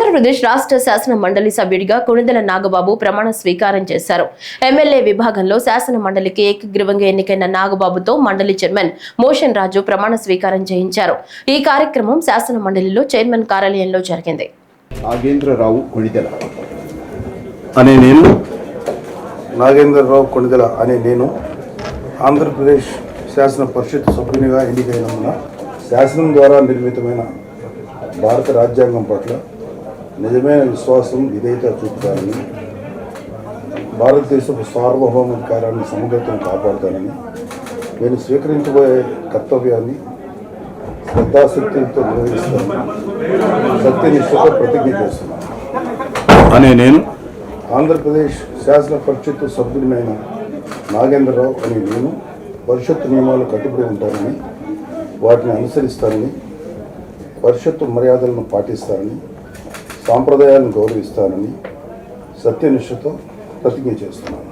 ఆంధ్రప్రదేశ్ రాష్ట్ర శాసన మండలి సభ్యుడిగా కొణిదెల నాగబాబు ప్రమాణ స్వీకారం చేశారు. ఎమ్మెల్యే విభాగంలో శాసన మండలికి ఏకగ్రీవంగా ఎన్నికైన నాగబాబుతో మండలి చైర్మన్ మోషన్ రాజు ప్రమాణ స్వీకారం చేయించారు. ఈ కార్యక్రమం శాసన మండలిలో చైర్మన్ కార్యాలయంలో జరిగింది. నాగేంద్రరావు కొణిదెల అనే నేను నాగేంద్రరావు కొణిదెల అనే నేను ఆంధ్రప్రదేశ్ శాసన పరిషత్ సభ్యునిగా ఎన్నికైనందున శాసనం ద్వారా నిర్మితమైన భారత రాజ్యాంగం పట్ల నిజమైన విశ్వాసం విధేయత చూపుతానని భారతదేశపు సార్వభౌమాధికారాన్ని సమగ్రతను కాపాడుతానని నేను స్వీకరించబోయే కర్తవ్యాన్ని శ్రద్ధాశక్తులతో నిర్వహిస్తానని సత్యనిష్టతో ప్రతిజ్ఞ చేస్తున్నాను. అనే నేను ఆంధ్రప్రదేశ్ శాసన పరిషత్తు సభ్యుడినైన నాగేంద్రరావు అనే నేను పరిషత్తు నియమాలు కట్టుబడి ఉంటానని వాటిని అనుసరిస్తానని పరిషత్తు మర్యాదలను పాటిస్తానని సాంప్రదాయాలను గౌరవిస్తానని సత్యనిష్టతో ప్రతిజ్ఞ చేస్తున్నాను.